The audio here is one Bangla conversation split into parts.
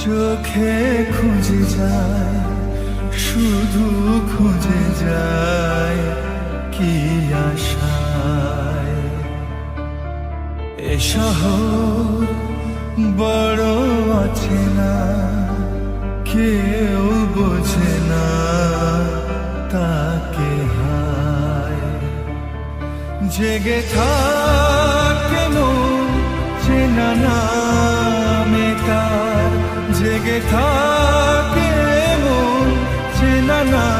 চোখে খুঁজে যায়, শুধু খুঁজে যায় কি আশায়। এ বড় আছে না, কেউ বোঝে না তাকে হায়। জেগে থাকে চেনা নামে জেগে থাকে মন চেনা নামে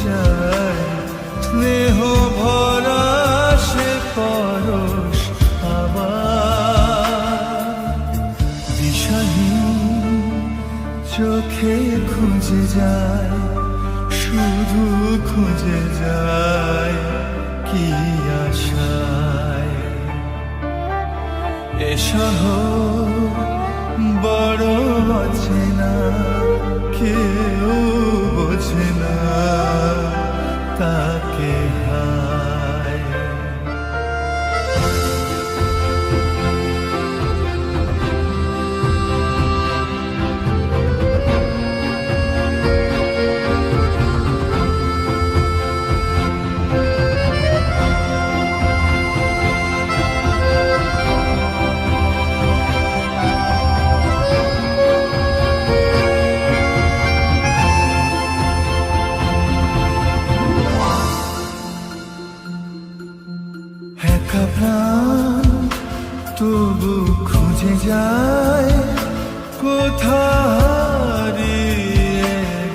চায় স্নেহ ভরা সে চোখে যায়, শুধু খুঁজে যায় কি আশায়। এ শহর বড় আছে না কেউ একা প্রাণ তবু খুঁজে যায় কোথারিয়ে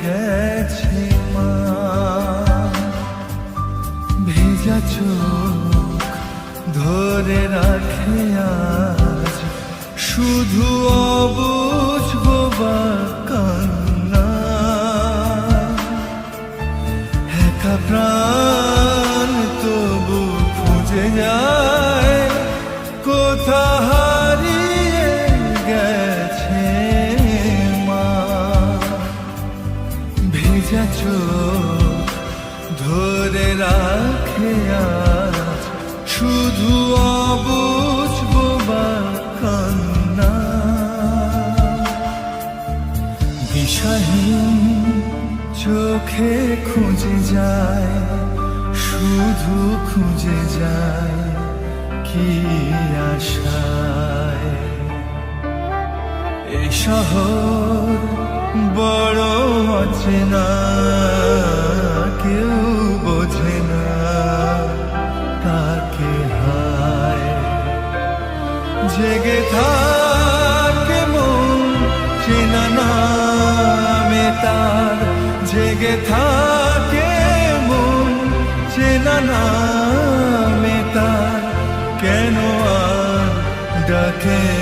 গেছে মা। ভেজা চোখ ধরে রাখে আজ শুধু মা। ধরে শুধু বা কান্না। চোখে খুঁজে যায় শুধু খুঁজে যায় কি আশায় এ শহর বড় অচেনা কেউ বোঝে না তাকে হায়। জেগে থাকে মন, চেনা নামে তার। জেগে থাকে মন, চেনা নামে তার। কেন আর ডাকে